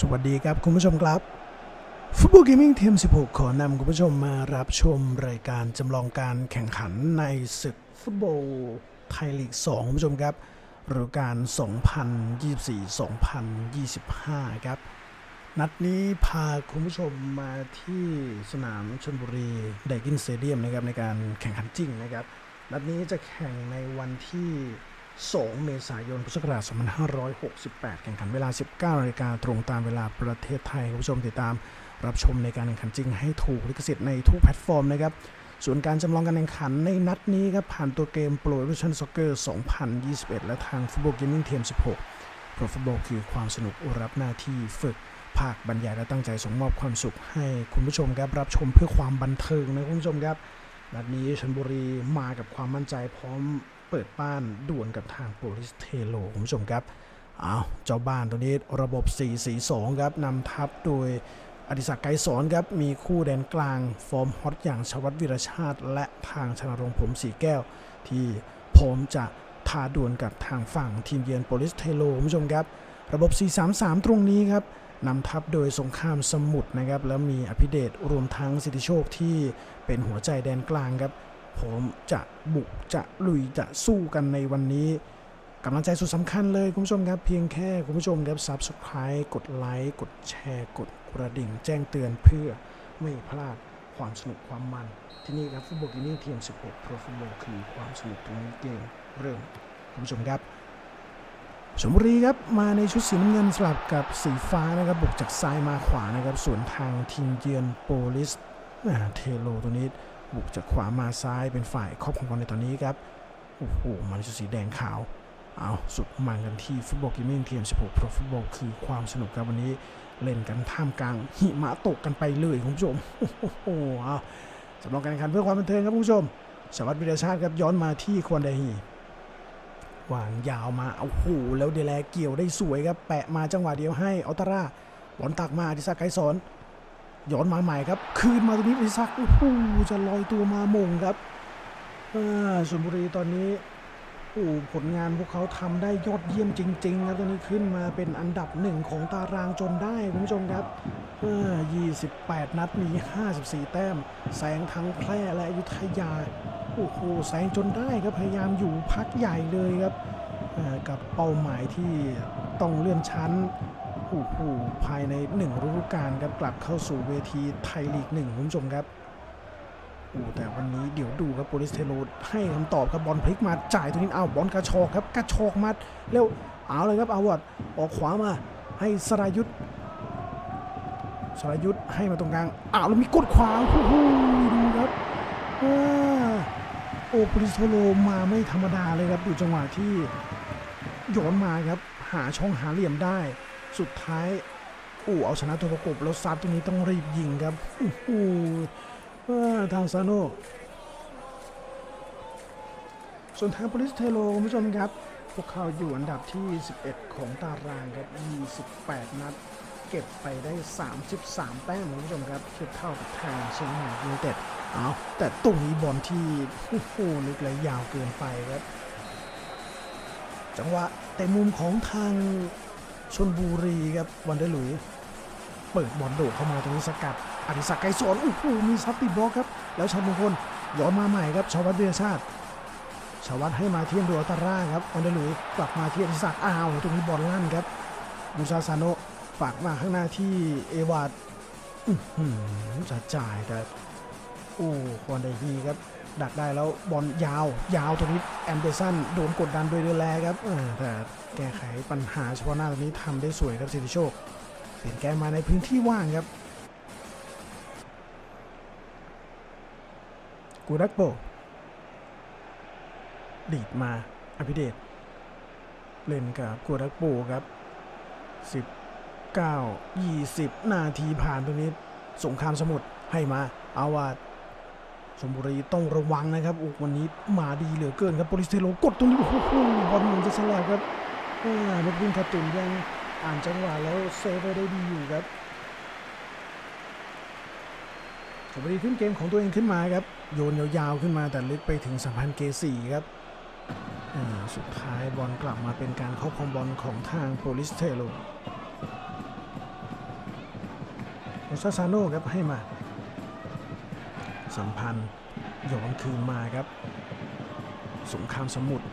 สวัสดีครับคุณผู้ชมครับฟุตบอลเกมมิ่งทีม 16 ขอนำคุณผู้ชมมารับชมรายการจำลองการแข่งขันในศึกฟุตบอลไทยลีก 2 คุณผู้ชมครับฤดูกาล 2024-2025 ครับ นัดนี้พาคุณผู้ชมมาที่สนามชนบุรีไดกินสเตเดียมนะครับในการแข่งขันจริงนะครับ นัดนี้จะแข่งในวันที่ 2 เมษายนพุทธศักราช2568 แข่งขันเวลา 19นาฬิกาตรงตามเวลาประเทศไทยคุณผู้ชมติดตามรับชมในการแข่งขันจริงให้ถูกลิขสิทธิ์ในทุกแพลตฟอร์มนะครับ ส่วนการจำลองการแข่งขันในนัดนี้ครับ ผ่านตัวเกม Pro Evolution Soccer 2021 และทาง Football Gaming Team 16เพราะฟุตบอลคือความสนุกรับหน้าที่ฝึกภาคบรรยายและตั้งใจส่งมอบความสุขให้คุณผู้ชมครับรับชมเพื่อความบันเทิงนะคุณผู้ชมครับนัดนี้ชนบุรีมากับความมั่นใจพร้อม เปิดบ้านด่วนกับทางโปลิสเทโลคุณผู้ชมครับเอาเจ้าบ้านตัวนี้ระบบ 4-4-2 ครับนำทัพโดยอดิศักดิ์ไกรสอนครับ มีคู่แดนกลาง ฟอร์มฮอตอย่างชวัตวิรชาติ และทางชนรงผมสีแก้ว ที่พร้อมจะท้าดวลกับทางฝั่งทีมเยือนโปลิสเทโลคุณผู้ชมครับ ระบบ 4-3-3 ตรงนี้ครับนำทัพโดยสงครามสมุทรนะครับ แล้วมีอภิเดชรวมทั้งสิทธิโชคที่เป็นหัวใจแดนกลางครับ ผมจะบุกจะลุยจะสู้กันในวันนี้กำลังใจสุดสำคัญเลยคุณผู้ชมครับ เพียงแค่คุณผู้ชมครับ Subscribe กดไลค์กดแชร์กดกระดิ่ง แจ้งเตือนเพื่อไม่พลาดความสนุกความมัน ที่นี่ครับฟุตบอลกินี่ทีม 16 Pro Football คือความสนุกตรงนี้เกมเริ่มคุณผู้ชมครับชลบุรีครับมาในชุดสีน้ำเงินสลับกับสีฟ้านะครับบุกจากซ้ายมาขวานะครับส่วนทางทีมเยือนโปลิสเทโลตัวนี้ บุกจากขวามาซ้ายเป็นฝ่ายครอบครองบอลในตอนนี้ครับ โอ้โหมาในชุดสีแดงขาว เอาสุดมันกันที่ฟุตบอลกิมมิ่งทียม 16 Pro Football คือความสนุกครับวันนี้เล่นกันท่ามกลางหิมะตกกันไปเลยคุณผู้ชม โอ้โหเอาสำหรับการแข่งขันเพื่อความบันเทิงครับคุณผู้ชม สวัสดิ์วิรชาติครับย้อนมาที่ควนไดฮีวางยาวมาเอาหูแล้วเดแลเกี่ยวได้สวยครับ แปะมาจังหวะเดียวให้อัลตาร่าบอลตักมาดิซักไกสอน ย้อนมาใหม่ครับ คืนมาตรงนี้ดิซักโอ้โหจะลอยตัวมามงครับอ่าชลบุรีตอนนี้โอ้ผลงานพวกเขาทำได้ยอดเยี่ยมจริงๆครับตอนนี้ขึ้นมาเป็นอันดับหนึ่งของตารางจนได้คุณผู้ชมครับเออ28 นัดมี 54 แต้มแซงทั้งแพร่และอยุธยา โอ้โหแซงจนได้ครับพยายามอยู่พักใหญ่เลยครับกับเป้าหมายที่ต้องเลื่อนชั้น โอ้โหภายในหนึ่งฤดูกาลครับกลับเข้าสู่เวทีไทยลีกหนึ่งคุณผู้ชมครับโอ้แต่วันนี้เดี๋ยวดูครับโปลิสเทโรให้คำตอบครับบอลพลิกมาจ่ายตรงนี้เอาบอลกระชอกครับกระชอกมาเร็วเอาเลยครับเอาวัดออกขวามาให้สรายุทธสรายุทธให้มาตรงกลางอ้าวแล้วมีกดขวาโอ้โหดูครับโอปริโซโลมาไม่ธรรมดาเลยครับดูจังหวะที่โยนมาครับ หาช่องหาเหลี่ยมได้ สุดท้ายโอ้เอาชนะตัวประกบแล้วซัดตรงนี้ต้องรีบยิงครับโอ้ทางซาโนส่วนทางปริสเทโลคุณผู้ชมครับ พวกเขาอยู่อันดับที่ 11 ของตารางครับ 28 นัด เก็บไปได้ 33 แต้มคุณผู้ชมครับเทียบเท่ากับทางเชียงใหม่ยูเต็ดเอาแต่ตรงนี้บอลที่โอ้โหลึกและยาวเกินไปครับ จังหวะแต่มุมของทาง ชนบุรีครับวันเดอร์ลุยเปิดบอลโดดเข้ามาตรงนี้สกัดอดิศักดิ์ไกรสอนโอ้โหมีซับติดบล็อกครับ แล้วชาวมงคลย้อนมาใหม่ครับชาววัดเวียชาติ ชาววัดให้มาเทียมดูอัตาร่าครับวันเดอร์ลุยกลับมาที่อดิศักดิ์อ้าวตรงนี้บอลลั่นครับมูซาซาโนะฝากมาข้างหน้าที่เอวาดอื้อหือจะจ่ายแต่โอ้บอลไดฮีครับ ดักได้แล้วบอลยาวยาวตรงนี้แอมเดอร์สันโดนกดดันโดยเดอแลครับเออแต่แก้ไขปัญหาเฉพาะหน้าตรงนี้ทำได้สวยครับสิทธิโชคเปลี่ยนแกนมาในพื้นที่ว่างครับกูรักโปดีดมาอภิเดชเล่นกับกูรักโปครับ 19 20 นาทีผ่านตรงนี้สงครามสมุทรให้มาอาวาด ชมบุรีต้องระวังนะครับโอ้วันนี้มาดีเหลือเกินครับโปลิสเทโลกดตรงนี้โอ้โหบอลเหมือนจะแฉลบครับอ่านกบินคาตุนยังอ่านจังหวะแล้วเซฟไว้ได้ดีอยู่ครับชมบุรีขึ้นเกมของตัวเองขึ้นมาครับโยนยาวๆขึ้นมาแต่ลึกไปถึงสัมพันธ์เกสีครับอ่าสุดท้ายบอลกลับมาเป็นการเข้าครองบอลของทางโปลิสเทโลโซซาโน่ครับให้มา สัมพันธ์ย้อนคืนมาครับสงครามสมุทร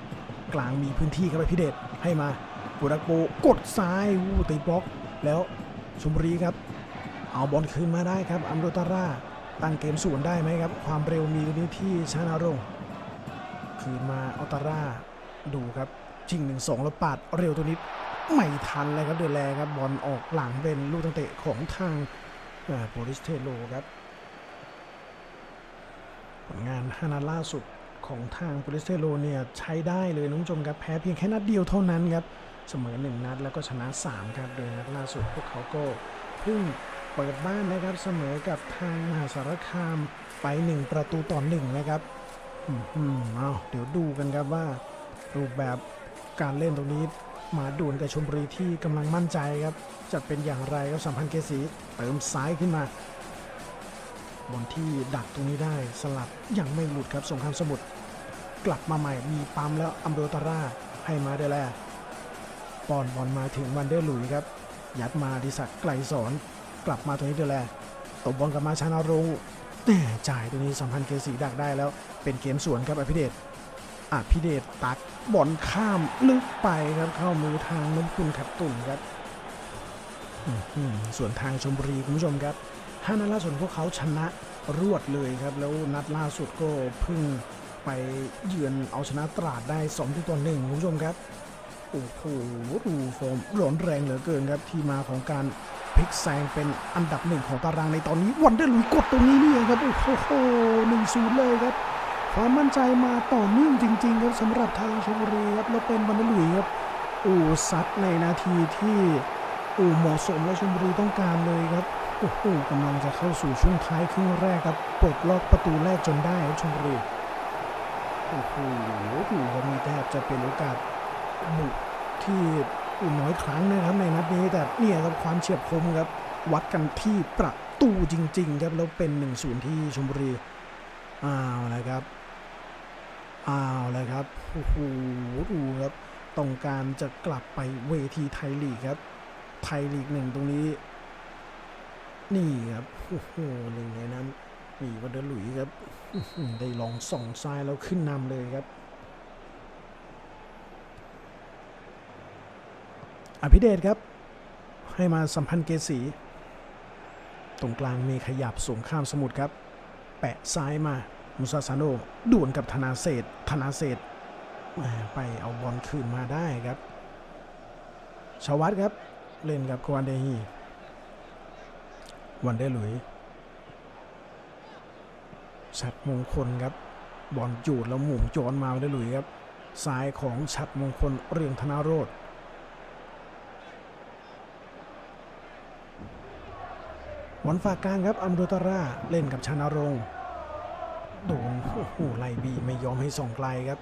กลางมีพื้นที่ครับไปพิเดชให้มาปูดักโปกดซ้ายวูตีบล็อก แล้วชมบุรีครับ เอาบอลคืนมาได้ครับอัมโรตาร่าตั้งเกมสวนได้ไหมครับ ความเร็วมีนี้ที่ชานารงคืนมาอัลตาร่าดูครับชิงหนึ่งสองแล้วปาดเร็วตัวนี้ไม่ทันเลยครับเดือแลครับบอลออกหลังเป็นลูกตั้งเตะของทางโปลิสเทโลครับ งาน5นัดล่าสุดของทางโปลิสเทโลเนี่ยใช้ได้เลยน้องชมครับแพ้เพียงแค่นัดเดียวเท่านั้นครับเสมอ 1 นัดแล้วก็ชนะ 3 ครับโดยนัดล่าสุดพวกเขาก็เพิ่งเปิดบ้านนะครับเสมอกับทางมหาสารคามไป 1 ประตูต่อ1นะครับอืมอืมเอาเดี๋ยวดูกันครับว่า รูปแบบการเล่นตรงนี้มาด่วนกับชมบุรีที่กำลังมั่นใจครับจะเป็นอย่างไรครับสัมพันธ์เกษีเติมซ้ายขึ้นมา บอลที่ดักตรงนี้ได้สลับยังไม่หลุดครับสงครามสมุทรกลับมาใหม่มีปั๊มแล้วอัมโดตาร่าให้มาเดแลปอนบอลมาถึงวันเดอร์หลุยครับ ยัดมาดิศักไกลสอนกลับมาตรงนี้เดแลตบบอลกลับมาชานารงแหม่จ่ายตรงนี้สัมพันธ์เกษีดักได้แล้ว เป็นเกมสวนครับอภิเดชอภิเดชตักบอลข้ามลึกไปครับเข้ามือทางน้ำคุณขัดตุ่นครับส่วนทางชมบุรีคุณผู้ชมครับ ห้านัดล่าสุดพวกเขาชนะรวดเลยครับ แล้วนัดล่าสุดก็เพิ่งไปเยือนเอาชนะตราดได้2ที่ต่อหนึ่งคุณผู้ชมครับ โอ้โหดูโฟมร้อนแรงเหลือเกินครับ ที่มาของการพลิกแซงเป็นอันดับหนึ่งของตารางในตอนนี้วันเดอร์ลุยกดตรงนี้นี่เองครับ โอ้โหหนึ่งศูนย์เลยครับ ความมั่นใจมาต่อเนื่องจริง ๆ ครับสำหรับทางชลบุรีครับแล้วเป็นวันเดอร์ลุยครับโอ้ซัดในนาทีที่โอ้เหมาะสมและชลบุรีต้องการเลยครับ โอ้โหกำลังจะเข้าสู่ช่วงท้ายครึ่งแรกครับปลดล็อกประตูแรกจนได้ชมบุรีโอ้โหดูครับมีแทบจะเป็นโอกาสบุกที่อุ่น้อยครั้งนะครับในนัดนี้แต่เนี่ยครับความเฉียบคมครับวัดกันที่ประตูจริง ๆ ครับแล้วเป็น1นศูนย์ที่ชมบุรีอ้าวแล้วครับอ้าวแล้วครับโอ้โหดูครับต้องการจะกลับไปเวทีไทยลีกครับไทยลีกหนึ่งตรงนี้ นี่ครับโอ้โหหนึ่งในนั้นมีวันเดอร์ลุยครับได้ลองส่องซ้ายแล้วขึ้นนำเลยครับ อภิเดชครับ ให้มาสัมพันธ์เกษีตรงกลางมีขยับสูงข้ามสมุทรครับ แปะซ้ายมามุซาซาโนด่วนกับธนาเศษธนาเศษไปเอาบอลคืนมาได้ครับชาวัตครับ เล่นกับกวานเดฮี วันได้หลุยชัดมงคลครับ บอลจูดแล้วหมุนจรมาวันได้หลุยครับซ้ายของชัดมงคลเรียงธนาโรธบอลฝากกลางครับอัมโดตาร่าเล่นกับชนารงโดนโอ้โหไล่บีไม่ยอมให้ส่งไกลครับ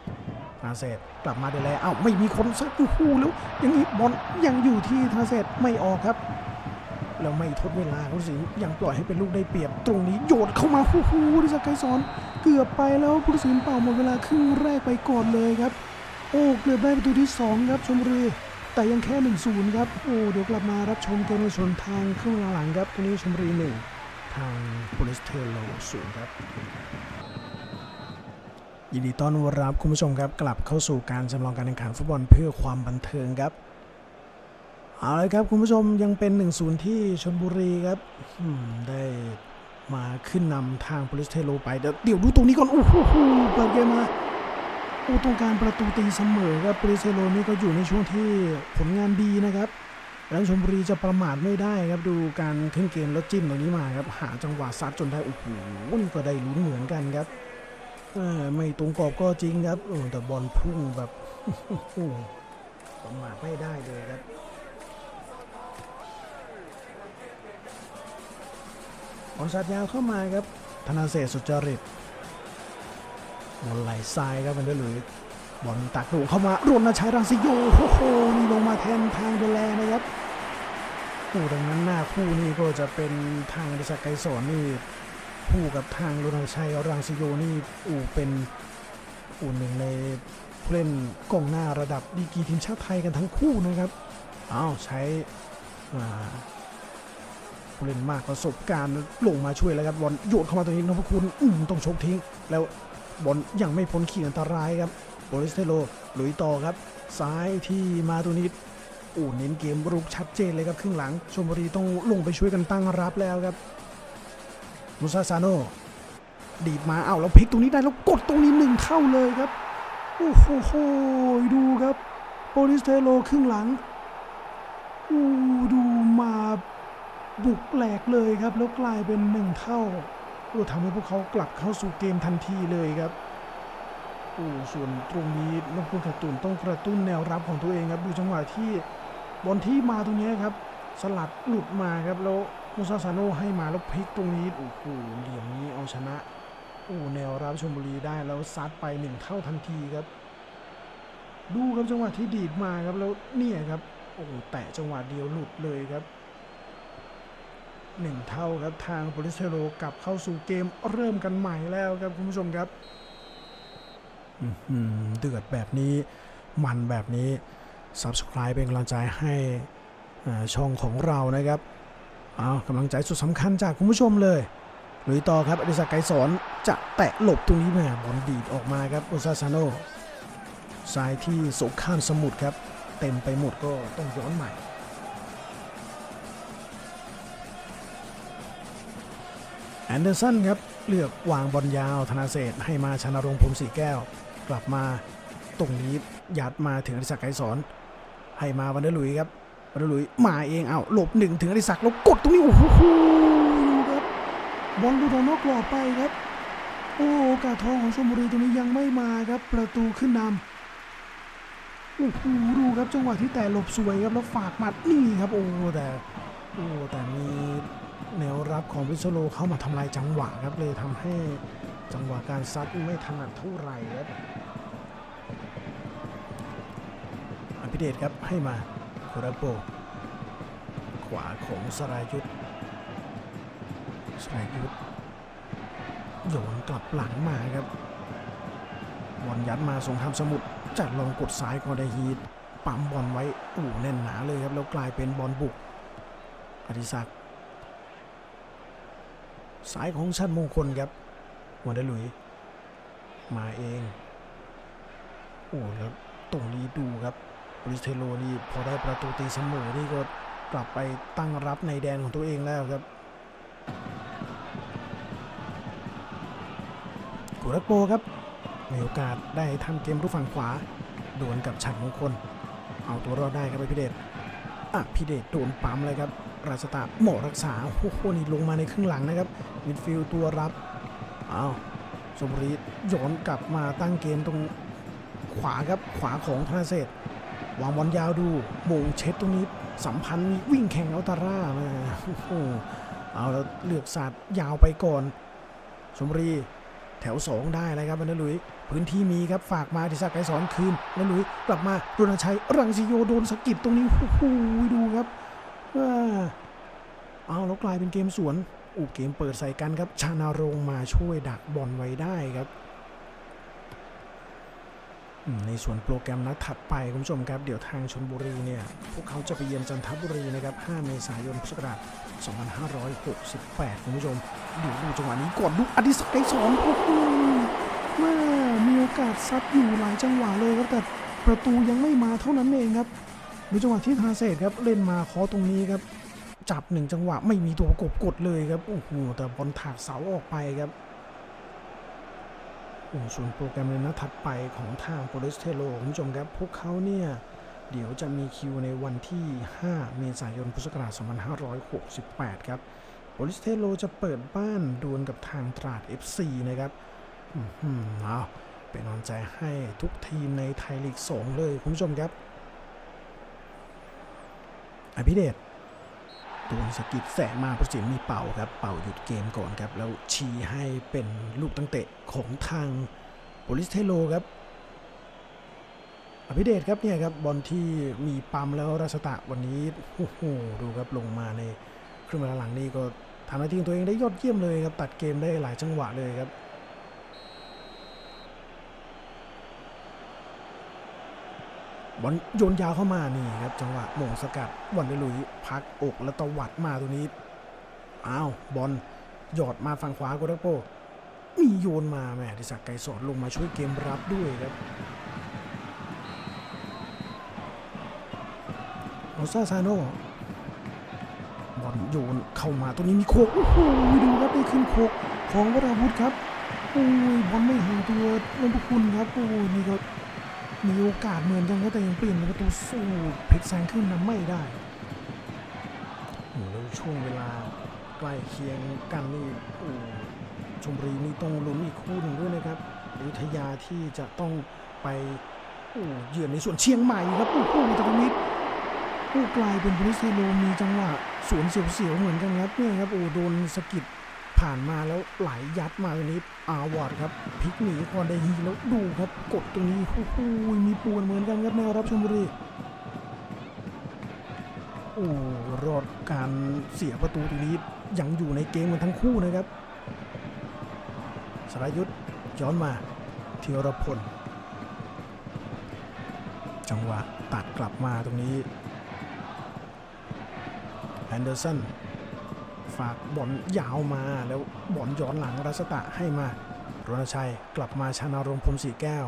นาเซตกลับมาได้แล้วอ้าวไม่มีคนซักโอ้โหแล้วอย่างนี้บอลยังอยู่ที่ทาเซตไม่ออกครับ แล้วไม่ทดเวลาผู้สินยังปล่อยให้เป็นลูกได้เปรียบ ตรงนี้โยนเข้ามาฮู้ฮู้ดิสกายสอนเกือบไปแล้วผู้สินเป่าหมดเวลาครึ่งแรกไปก่อนเลยครับ โอ้เกือบได้ประตูที่ 2 ครับชมบุรีแต่ยังแค่1-0ครับโอ้เดี๋ยวกลับมารับชมเกมในส่วนทางครึ่งหลังครับตรงนี้ชมบุรี1ทางโปลิสเทโลศูนย์ครับยินดีต้อนรับคุณผู้ชมครับ กลับเข้าสู่การจำลองการแข่งขันฟุตบอลเพื่อความบันเทิงครับ เอาเลยครับ คุณผู้ชมยังเป็น 1-0 ที่ชนบุรีครับได้มาขึ้นนำทางโปลิสเทโลไปเดี๋ยวเดี๋ยวดูตรงนี้ก่อน โอ้โหเปิดเกมมาโอ้ตรงการประตูตีเสมอครับโปลิสเทโลนี่ก็อยู่ในช่วงที่ผลงานดีนะครับแล้วชนบุรีจะประมาทไม่ได้ครับดูการขึ้นเกมแล้วจิ้มตรงนี้มาครับหาจังหวะซัดจนได้โอ้โหนี่ก็ได้ลุ้นเหมือนกันครับไม่ตรงกรอบก็จริงครับแต่บอลพุ่งแบบประมาทไม่ได้เลยครับ อลสัดยาวเข้ามาครับธนาเศษสุจริตบอลไหลซ้ายครับมันได้เลยบอลตักหลวงเข้ามารณชัยรังสิโยโอ้โหนี่ลงมาแทนทางเดลแลนะครับโอ้ดังนั้นหน้าคู่นี่ก็จะเป็นทางดิศักดิ์ไกรสอนนี่คู่กับทางรณชัยรังสิโยนี่อูเป็นอูหนึ่งในผู้เล่นกองหน้าระดับดีกีทีมชาติไทยกันทั้งคู่นะครับอ้าวใช้อ่า ผู้เล่นมากประสบการณ์ลงมาช่วยแล้วครับบอลโยนเข้ามาตรงนี้นพคุณอืมต้องชกทิ้ง แล้วบอลยังไม่พ้นขีดอันตรายครับโบริสเทโลลุยต่อครับ ซ้ายที่มาตัวนี้โอ้เน้นเกมรุกชัดเจนเลยครับครึ่งหลังชมบุรีต้องลงไปช่วยกันตั้งรับแล้วครับมุซาซาโนดีดมาเอาแล้วพลิกตรงนี้ได้แล้วกดตรงนี้หนึ่งเข้าเลยครับโอ้โหโหดูครับโบริสเทโลครึ่งหลังอู้ดูมา บุกแหลกเลยครับ แล้วกลายเป็นหนึ่งเท่าโอ้ทำให้พวกเขากลับเข้าสู่เกมทันทีเลยครับโอ้ส่วนตรงนี้นพคุณขตุนต้องกระตุ้นแนวรับของตัวเองครับดูจังหวะที่บอลที่มาตรงนี้ครับ สลัดหลุดมาครับแล้วมูซาซาโนให้มาแล้วพลิกตรงนี้โอ้โหเหลี่ยมนี้เอาชนะโอ้แนวรับชมบุรีได้แล้วซัดไปหนึ่งเท่าทันทีครับ ดูครับจังหวะที่ดีดมาครับแล้วเนี่ยครับโอ้แตะจังหวะเดียวหลุดเลยครับ หนึ่งเท่าครับทางโปลิสเทโรกลับเข้าสู่เกมเริ่มกันใหม่แล้วครับคุณผู้ชมครับเดือดแบบนี้มันแบบนี้ Subscribe เป็นกำลังใจให้ช่องของเรานะครับเอากำลังใจสุดสำคัญจากคุณผู้ชมเลยลุยต่อครับอดิศักดิ์ไกรสอนจะแตะหลบตรงนี้แม่บอลดีดออกมาครับโอซาซาโนซ้ายที่สงข้ามสมุทรครับ เต็มไปหมดก็ต้องย้อนใหม่ แอนเดอร์สันครับเลือกวางบอลยาวธนาเศษให้มาชนะรงพรมสีแก้ว กลับมาตรงนี้ยัดมาถึงอดิศักดิ์ไกรสอน ให้มาวันเดอร์ลุยครับวันเดอร์ลุยมาเองเอาหลบหนึ่งถึงอดิศักดิ์แล้วกดตรงนี้โอ้โหครับบอลลูดอนอกกรอบไปครับ โอ้โอกาสทองของชลบุรีตรงนี้ยังไม่มาครับ ประตูขึ้นนำโอ้โหดูครับจังหวะที่แต่หลบสวยครับแล้วฝากหมัดนี่ครับโอ้แต่โอ้แต่มี แนวรับของวิศโลเข้ามาทำลายจังหวะครับเลยทำให้จังหวะการซัดไม่ถนัดเท่าไหร่ครับอภิเดชครับให้มาโคราโป ขวาของสรายุทธสรายุทธโยนกลับหลังมาครับบอลยัดมาส่งทำสมุทรจัดลองกดซ้ายก็ได้ฮีทปั๊มบอลไว้อู่แน่นหนาเลยครับแล้วกลายเป็นบอลบุกอดิศักดิ์ สายของชันมงคลครับหัวได้หลุย มาเอง โอ้แล้วตรงนี้ดูครับบริสเทโลนี่พอได้ประตูตีเสมอนี่ก็กลับไปตั้งรับในแดนของตัวเองแล้วครับกุรักโปครับมีโอกาสได้ทำเกมรูปฝั่งขวาดวลกับฉันมงคล เอาตัวรอดได้ครับไอพิเดชอะพิเดชโดนปั๊มเลยครับ ราชตาหมอรักษาโอ้โหนี่ลงมาในครึ่งหลังนะครับมิดฟิลด์ตัวรับเอาสมรีย้อนกลับมาตั้งเกมตรงขวาครับขวาของธนาเศษวางบอลยาวดูโมงเช็ดตรงนี้สัมพันธ์วิ่งแข่งเอาตาร่ามาโอ้โหเอาแล้วเลือกศาสตร์ยาวไปก่อนชมรีแถว 2 ได้เลยครับบรรลุยพื้นที่มีครับฝากมาทิศักดิ์ไกรสอนคืนบรรลุยกลับมารณชัยรังสิโยโดนสกิดตรงนี้โอ้โหดูครับ เอาแล้วกลายเป็นเกมสวนอูเกมเปิดใส่กันครับชานารงมาช่วยดักบอลไว้ได้ครับ ในส่วนโปรแกรมนัดถัดไปคุณผู้ชมครับ เดี๋ยวทางชนบุรีเนี่ย พวกเขาจะไปเยือนจันทบุรีนะครับ 5 เมษายนพุทธศักราช2568 คุณผู้ชมเดี๋ยวดูจังหวะนี้ก่อนดูอดิศักดิ์ไกสอนโอ้โหแม่มีโอกาสซัดอยู่หลายจังหวะเลยครับแต่ประตูยังไม่มาเท่านั้นเองครับ ดูจังหวะที่ทาเศษครับเล่นมาคอตรงนี้ครับ จับหนึ่งจังหวะไม่มีตัวประกบกดเลยครับโอ้โหแต่บอลถากเสาออกไปครับโอ้ส่วนโปรแกรมในนัดถัดไปของทางโปลิสเทโลคุณผู้ชมครับ พวกเขาเนี่ย เดี๋ยวจะมีคิวในวันที่ 5 เมษายนพุทธศักราช2568 ครับโปลิสเทโลจะเปิดบ้านดวลกับทางตราด FC นะครับอื้อหือเอาเป็นกำลังใจให้ทุกทีมในไทยลีก 2 เลยคุณผู้ชมครับ อภิเดชโดนสกิดแสงมาผู้สินมีเป่าครับ เป่าหยุดเกมก่อนครับ แล้วชี้ให้เป็นลูกตั้งเตะของทางโปลิสเทโลครับ อภิเดชครับเนี่ยครับบอลที่มีปั๊มแล้วราชตะวันนี้โอ้โหดูครับลงมาในครึ่งเวลาหลังนี่ก็ทำหน้าที่ของตัวเองได้ยอดเยี่ยมเลยครับ ตัดเกมได้หลายจังหวะเลยครับ บอลโยนยาวเข้ามานี่ครับจังหวะโหม่งสกัดวันเดลุยพักอกแล้วตวัดมาตัวนี้อ้าวบอลหยอดมาฝั่งขวาโกดักโป มีโยนมาแม่ดิศักไกรสอนลงมาช่วยเกมรับด้วยครับโอซาซาโนบอลโยนเข้ามาตัวนี้มีโคกโอ้โหดูครับได้ขึ้นโคกของวราวุธครับโอ้ยบอลไม่ห่างตัวลงพคุณครับโอ้ยนี่ก็ มีโอกาสเหมือนกันครับแต่ยังเปลี่ยนเป็นประตูสู้เพชรแซงขึ้นนำไม่ได้โอ้โหแล้วช่วงเวลาใกล้เคียงกันนี่โอ้ชมรีนี่ต้องลุ้นอีกคู่หนึ่งด้วยนะครับอยุธยาที่จะต้องไปโอ้เยือนในส่วนเชียงใหม่ครับโอ้โหตรงนี้ผู้กลายเป็นบริสเทโลมีจังหวะสวนเสียวๆเหมือนกันครับเนี่ยครับโอ้โดนสะกิด ผ่านมาแล้วไหลยยัดมาตรงนี้อาวอร์ดครับพลิกหนีคอนไดฮีแล้วดูครับกดตรงนี้โอ้โหมีปวนเหมือนกันครับแนวรับชมบุรีโอ้รอดการเสียประตูตรงนี้ยังอยู่ในเกมกันทั้งคู่นะครับสรายุทธย้อนมาธีรพล จังหวะตัดกลับมาตรงนี้แอนเดอร์สัน ฝากบอลยาวมาแล้วบอลย้อนหลังรัสตะให้มารณชัยกลับมาชานารมพรมสีแก้ว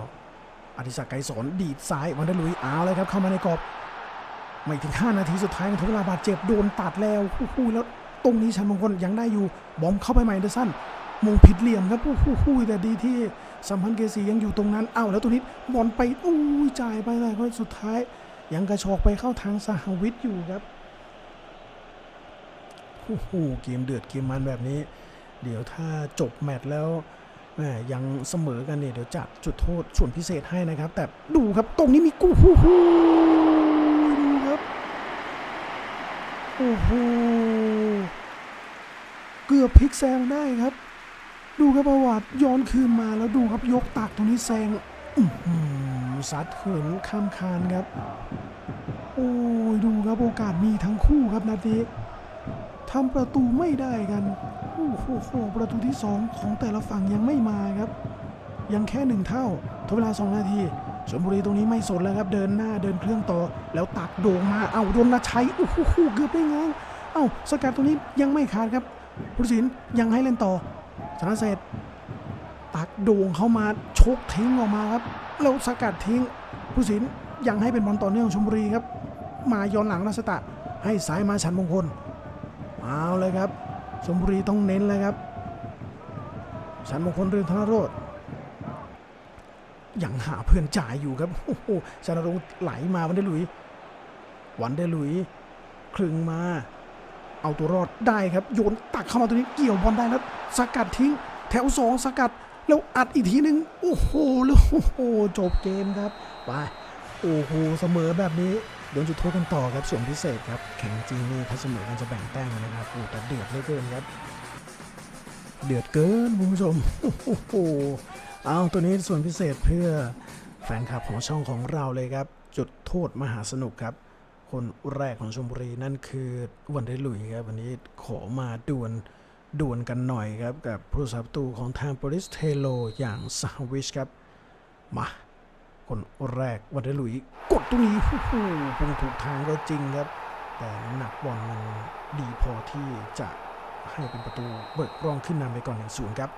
อธิศักดิ์ไกรสอนดีดซ้ายวันเดลุยเอาเลยครับเข้ามาในกรอบ ไม่ถึง 5 นาทีสุดท้ายของเวลาบาดเจ็บโดนตัดแล้วโอ้โหแล้วตรงนี้ชันมงคลยังได้อยู่บอมเข้าไปใหม่เดอร์สันมงผิดเหลี่ยมครับโอ้โหแต่ดีที่สัมพันธ์เกษียังอยู่ตรงนั้นเอ้าแล้วตัวนี้บอลไปอู้จ่ายไปเลยสุดท้าย ยังกระชอกไปเข้าทางสหวิทย์อยู่ครับ โอ้โหเกมเดือดเกมมันแบบนี้ เดี๋ยวถ้าจบแมตช์แล้วแมยังเสมอกันเนี่ยเดี๋ยวจัดจุดโทษส่วนพิเศษให้นะครับ แต่ดูครับตรงนี้มีกูฮู้ฮู้ดูครับโอ้โหเกือบพลิกแซงได้ครับ ดูครับประวัติย้อนคืนมาแล้วดูครับยกตักตรงนี้แซงอื้อหือซัดเขินข้ามคานครับ โอ้ยดูครับโอกาสมีทั้งคู่ครับนาที ทำประตูไม่ได้กันโอ้โหประตูที่สองของแต่ละฝั่งยังไม่มาครับ ยังแค่หนึ่งเท่าทดเวลาสองนาทีชลบุรีตรงนี้ไม่สนแล้วครับ เดินหน้าเดินเครื่องต่อ แล้วตักโด่งมาเอาโดนนาชัยโอ้โหเกือบได้ไงเอ้าสกัดตรงนี้ยังไม่ขาดครับผู้สินยังให้เล่นต่อชนะเสร็จตักโด่งเข้ามาชกทิ้งออกมาครับแล้วสกัดทิ้งผู้สินยังให้เป็นบอลต่อเนื่องของชมบุรีครับ มาย้อนหลังรัสตะให้สายมาชันมงคล เอาเลยครับชมบุรีต้องเน้นเลยครับชันมงคลเรืองธนโรธยังหาเพื่อนจ่ายอยู่ครับโอ้โหชนรงไหลมาวันเดลุย วันเดลุยคลึงมา เอาตัวรอดได้ครับ โยนตักเข้ามาตัวนี้เกี่ยวบอลได้แล้ว สกัดทิ้ง แถวสองสกัด แล้วอัดอีกทีหนึ่งโอ้โหแล้วโอ้โหจบเกมครับ ไป โอ้โห เสมอแบบนี้ โดนจุดโทษกันต่อครับส่วนพิเศษครับแข่งจริงนี่ถ้าเสมอกันจะแบ่งแต้มนะครับโอ้แต่เดือดเหลือเกินครับ เดือดเกินคุณผู้ชมโอ้โหเอาตัวนี้ส่วนพิเศษเพื่อแฟนคลับของช่องของเราเลยครับ จุดโทษมหาสนุกครับ คนแรกของชมบุรีนั่นคือวันได้หลุยครับวันนี้ขอมาดวลดวลกันหน่อยครับ กับผู้สับตูของทางโปลิสเทโลอย่างซาวิชครับ มา คนแรกวันได้หลุยกดตรงนี้โอ้โหพุ่งถูกทางก็จริงครับ แต่น้ำหนักบอลมันดีพอที่จะให้เป็นประตูเบิกร่องขึ้นนำไปก่อนหนึ่งศูนย์ครับ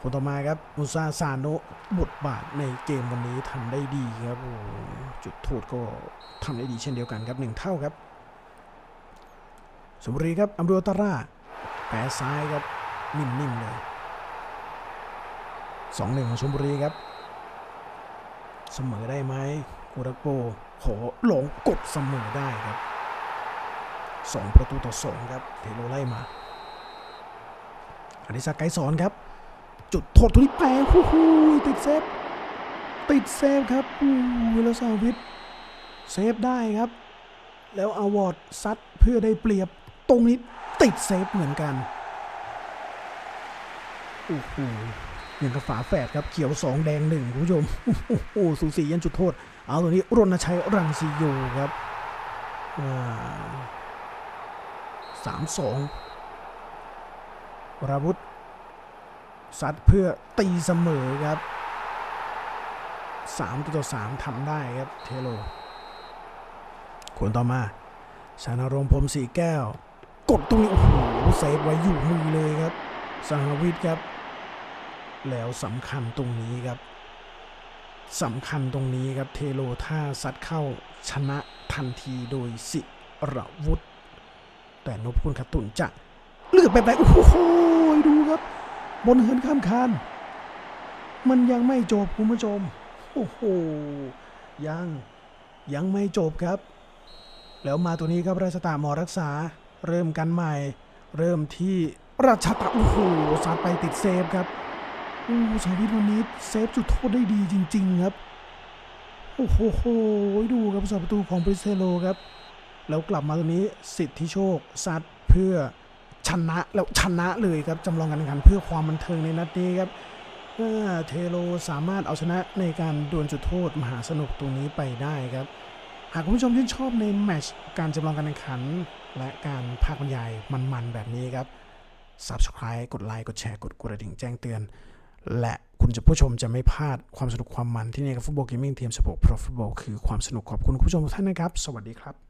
คนต่อมาครับมูซาซาโนบทบาทในเกมวันนี้ทำได้ดีครับจุดโทษก็ทำได้ดีเช่นเดียวกันครับหนึ่งเท่าครับสมบุรีครับอัมโรตาร่าแปะซ้ายครับนิ่มๆเลยสองหนึ่งของชมบุรีครับ เสมอได้ไหมกูรักโปขอหลงกดเสมอได้ครับสองประตูต่อสองครับ เทโลไล่มาอดิศักดิ์ไกสอนครับ จุดโทษทุนี้แปลฮู้ฮู้ติดเซฟ ติดเซฟครับอู้แล้วสาวิทเซฟได้ครับ แล้วอวอร์ดซัดเพื่อได้เปรียบตรงนี้ติดเซฟเหมือนกันโอ้โห อย่างกับฝาแฝดครับเขียวสองแดงหนึ่งคุณผู้ชมโอ้โหสูสียันจุดโทษ เอาตัวนี้รณชัยรังสีโยครับสามสองวราวุธซัดเพื่อตีเสมอครับ3ต่อ3ทำได้ครับเทโลคนต่อมาชานรงพรมสีแก้ว กดตรงนี้โอ้โหเซฟไว้อยู่มือเลยครับสหวิทย์ครับ แล้วสำคัญตรงนี้ครับสำคัญตรงนี้ครับเทโลถ้าซัดเข้าชนะทันทีโดยสิระวุธ แต่นพคุณขตุนจะเลือกแบบไหนโอ้โหดูครับ บนเหินข้ามคาน มันยังไม่จบคุณผู้ชม โอ้โห ยัง ยังไม่จบครับ แล้วมาตัวนี้ครับราชตาหมอรักษา เริ่มกันใหม่ เริ่มที่ราชตาโอ้โหซัดไปติดเซฟครับ โอ้สาวิทวันนี้เซฟจุดโทษได้ดีจริง ๆ ครับ โอ้โหดูครับสาประตูของบริเซโลครับ แล้วกลับมาตรงนี้สิทธิโชคซัดเพื่อชนะแล้วชนะเลยครับจำลองการแข่งขันเพื่อความบันเทิงในนัดนี้ครับเมื่อเทโลสามารถเอาชนะในการดวลจุดโทษมหาสนุกตัวนี้ไปได้ครับ หากคุณผู้ชมชื่นชอบในแมชการจำลองการแข่งขัน และการพากย์บรรยายมันๆแบบนี้ครับ Subscribe กดไลค์กดแชร์กดกระดิ่งแจ้งเตือน และคุณจะผู้ชมจะไม่พลาดความสนุกความมันที่นี่กับฟุตบอลเกมมิ่งทีมสปอร์ตโปรฟุตบอลคือความสนุกขอบคุณคุณผู้ชมทุกท่านนะครับ สวัสดีครับ